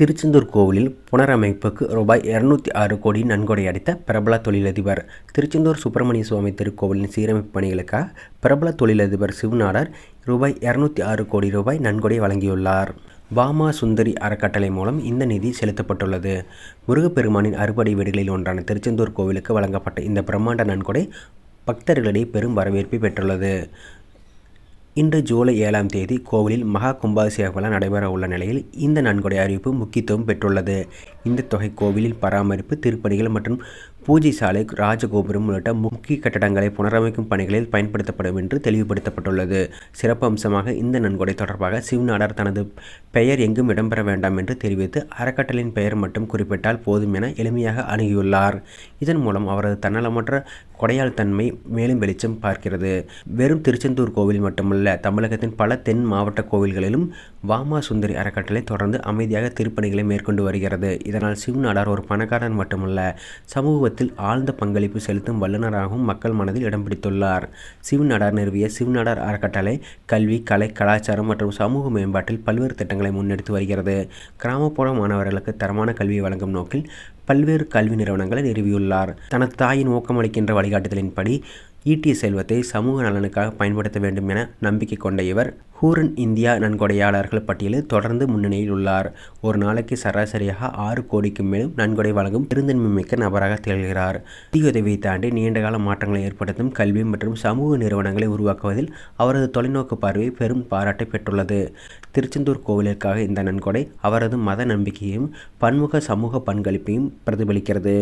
திருச்செந்தூர் கோவிலில் புனரமைப்புக்கு ரூபாய் இரநூத்தி ஆறு கோடி நன்கொடை அடித்த பிரபல தொழிலதிபர் திருச்செந்தூர் சுப்பிரமணிய சுவாமி திருக்கோவிலின் சீரமைப்பு பணிகளுக்காக பிரபல தொழிலதிபர் சிவநாடர் ரூபாய் இரநூத்தி ஆறு கோடி ரூபாய் நன்கொடை வழங்கியுள்ளார். வாமா சுந்தரி அறக்கட்டளை மூலம் இந்த நிதி செலுத்தப்பட்டுள்ளது. முருகப்பெருமானின் அறுபடை வீடுகளில் ஒன்றான திருச்செந்தூர் கோவிலுக்கு வழங்கப்பட்ட இந்த பிரம்மாண்ட நன்கொடை பக்தர்களிடையே பெரும் வரவேற்பை பெற்றுள்ளது. இன்று ஜூலை ஏழாம் தேதி கோவிலில் மகா கும்பாபிஷேக விழா நடைபெற உள்ள நிலையில் இந்த நன்கொடை அறிவிப்பு முக்கியத்துவம் பெற்றுள்ளது. இந்த தொகை கோவிலில் பராமரிப்பு திருப்பணிகள் மற்றும் பூஜை சாலை ராஜகோபுரம் உள்ளிட்ட முக்கிய கட்டடங்களை புனரமைக்கும் பணிகளில் பயன்படுத்தப்படும் என்று தெளிவுபடுத்தப்பட்டுள்ளது. சிறப்பு அம்சமாக இந்த நன்கொடை தொடர்பாக சிவநாடர் தனது பெயர் எங்கும் இடம்பெற வேண்டாம் என்று தெரிவித்து அறக்கட்டளையின் பெயர் மட்டும் குறிப்பிட்டால் போதும் என எளிமையாக அணுகியுள்ளார். இதன் மூலம் அவரது தன்னலமற்ற கொடையாள் தன்மை மேலும் வெளிச்சம் பார்க்கிறது. வெறும் திருச்செந்தூர் கோவில் மட்டுமல்ல தமிழகத்தின் பல தென் மாவட்ட கோவில்களிலும் வாமா சுந்தரி அறக்கட்டளை தொடர்ந்து அமைதியாக திருப்பணிகளை மேற்கொண்டு வருகிறது. இதனால் சிவநாடார் ஒரு பணக்காரன் மட்டுமல்ல சமூக சமூகத்தில் ஆழ்ந்த பங்களிப்பு செலுத்தும் வல்லுநராகவும் மக்கள் மனதில் இடம் பிடித்துள்ளார். சிவநாடார் நிறுவிய சிவநாடார் அறக்கட்டளை கல்வி கலை கலாச்சாரம் மற்றும் சமூக மேம்பாட்டில் பல்வேறு திட்டங்களை முன்னெடுத்து வருகிறது. கிராமப்புற மாணவர்களுக்கு தரமான கல்வியை வழங்கும் நோக்கில் பல்வேறு கல்வி நிறுவனங்களை நிறுவியுள்ளார். தனது தாயின் ஊக்கமளிக்கின்ற வழிகாட்டுதலின்படி ஈட்டிய செல்வத்தை சமூக நலனுக்காக பயன்படுத்த வேண்டும் என நம்பிக்கை கொண்ட இவர் ஹூரன் இந்தியா நன்கொடையாளர்கள் பட்டியலில் தொடர்ந்து முன்னணியில் உள்ளார். ஒரு நாளைக்கு சராசரியாக ஆறு கோடிக்கு மேலும் நன்கொடை வழங்கும் பெருந்தன்மை மிக்க நபராக திகழ்கிறார். நிதியுதவியை தாண்டி நீண்டகால மாற்றங்களை ஏற்படுத்தும் கல்வி மற்றும் சமூக நிறுவனங்களை உருவாக்குவதில் அவரது தொலைநோக்கு பார்வை பெரும் பாராட்டை பெற்றுள்ளது. திருச்செந்தூர் கோவிலிற்காக இந்த நன்கொடை அவரது மத நம்பிக்கையையும் பன்முக சமூக பங்களிப்பையும் பிரதிபலிக்கிறது.